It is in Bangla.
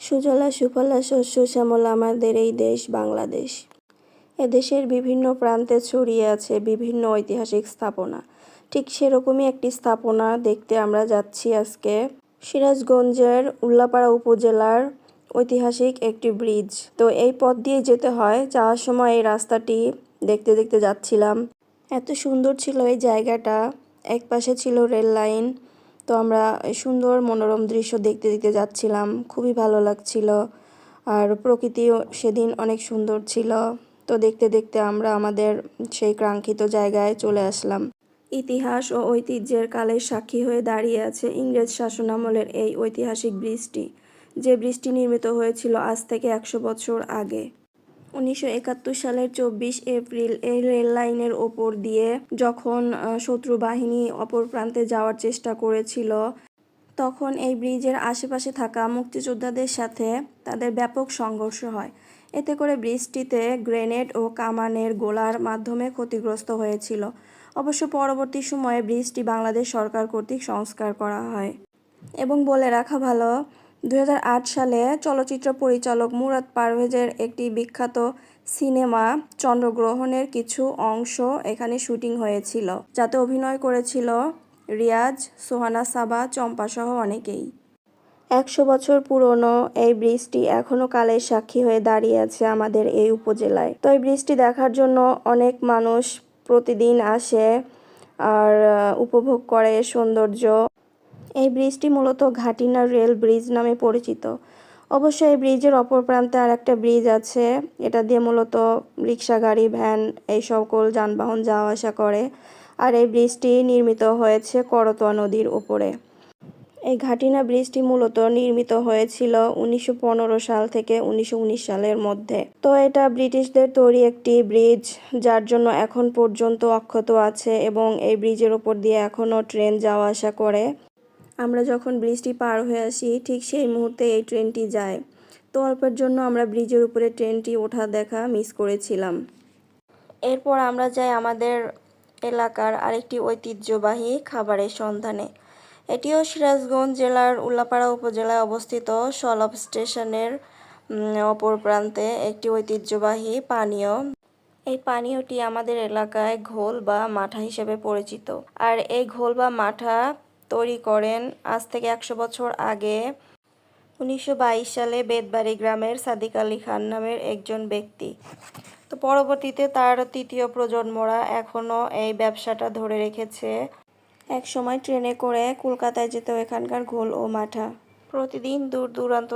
সুজলা, সুফলা, শস্য শ্যামলা আমাদের এই দেশ, বাংলাদেশ। এদেশের বিভিন্ন প্রান্তে ছড়িয়ে আছে বিভিন্ন ঐতিহাসিক স্থাপনা। ঠিক সেরকমই একটি স্থাপনা দেখতে আমরা যাচ্ছি আজকে। সিরাজগঞ্জের উল্লাপাড়া উপজেলার ঐতিহাসিক একটি ব্রিজ। তো এই পথ দিয়ে যেতে হয়, যাওয়ার সময় এই রাস্তাটি দেখতে দেখতে যাচ্ছিলাম। এত সুন্দর ছিল এই জায়গাটা। এক পাশে ছিল রেল লাইন তো আমরা সুন্দর মনোরম দৃশ্য দেখতে দেখতে যাচ্ছিলাম। খুবই ভালো লাগছিল। আর প্রকৃতিও সেদিন অনেক সুন্দর ছিল। তো দেখতে দেখতে আমরা আমাদের সেই কাঙ্ক্ষিত জায়গায় চলে আসলাম। ইতিহাস ও ঐতিহ্যের কালের সাক্ষী হয়ে দাঁড়িয়ে আছে ইংরেজ শাসনামলের এই ঐতিহাসিক ব্রিজটি যে ব্রিজটি নির্মিত হয়েছিল আজ থেকে একশো বছর আগে। উনিশশো একাত্তর সালের চব্বিশ এপ্রিল এই রেল লাইনের ওপর দিয়ে যখন শত্রু বাহিনী অপর প্রান্তে যাওয়ার চেষ্টা করেছিল, তখন এই ব্রিজের আশেপাশে থাকা মুক্তিযোদ্ধাদের সাথে তাদের ব্যাপক সংঘর্ষ হয়। এতে করে ব্রিজটিতে গ্রেনেড ও কামানের গোলার মাধ্যমে ক্ষতিগ্রস্ত হয়েছিল। অবশ্য পরবর্তী সময়ে ব্রিজটি বাংলাদেশ সরকার কর্তৃক সংস্কার করা হয়। এবং বলে রাখা ভালো দু হাজার আট সালে চলচ্চিত্র পরিচালক মুরাদ পারভেজের একটি বিখ্যাত সিনেমা চন্দ্রগ্রহণের কিছু অংশ এখানে শুটিং হয়েছিল, যাতে অভিনয় করেছিল রিয়াজ, সোহানা সাবা, চম্পা সহ অনেকেই। একশো বছর পুরনো এই ব্রিজটি এখনও কালের সাক্ষী হয়ে দাঁড়িয়ে আছে আমাদের এই উপজেলায়। তো এই ব্রিজটি দেখার জন্য অনেক মানুষ প্রতিদিন আসে আর উপভোগ করে সৌন্দর্য এই ব্রিজটি মূলত ঘাটিনা রেল ব্রিজ নামে পরিচিত। অবশ্য এই ব্রিজের অপর প্রান্তে আর একটা ব্রিজ আছে। এটা দিয়ে মূলত রিক্সা গাড়ি, ভ্যান এই সকল যানবাহন যাওয়া আসা করে। আর এই ব্রিজটি নির্মিত হয়েছে করতোয়া নদীর ওপরে এই ঘাটিনা ব্রিজটি মূলত নির্মিত হয়েছিল উনিশশো পনেরো সাল থেকে উনিশশো উনিশ সালের মধ্যে। তো এটা ব্রিটিশদের তৈরি একটি ব্রিজ, যার জন্য এখন পর্যন্ত অক্ষত আছে এবং এই ব্রিজের ওপর দিয়ে এখনও ট্রেন যাওয়া আসা করে। আমরা যখন ব্রিজটি পার হয়ে আসি, ঠিক সেই মুহূর্তে এই ট্রেনটি যায়। তো অল্পের জন্য আমরা ব্রিজের উপরে ট্রেনটি ওঠা দেখা মিস করেছিলাম। এরপর আমরা যাই আমাদের এলাকার আরেকটি ঐতিহ্যবাহী খাবারের সন্ধানে। এটিও সিরাজগঞ্জ জেলার উল্লাপাড়া উপজেলায় অবস্থিত সলভ স্টেশনের অপর প্রান্তে একটি ঐতিহ্যবাহী পানীয়। এই পানীয়টি আমাদের এলাকায় ঘোল বা মাঠা হিসেবে পরিচিত। আর এই ঘোল বা মাঠা তৈরি করেন। আজ থেকে একশো বছর আগে উনিশশো বাইশ সালে বেদবাড়ি গ্রামের সাদিক আলী খান নামের একজন ব্যক্তি। তো পরবর্তীতে তার তৃতীয় প্রজন্মরা এখনও এই ব্যবসাটা ধরে রেখেছে। এক সময় ট্রেনে করে কলকাতায় যেত এখানকার ঘোল ও মাঠা। প্রতিদিন দূর দূরান্ত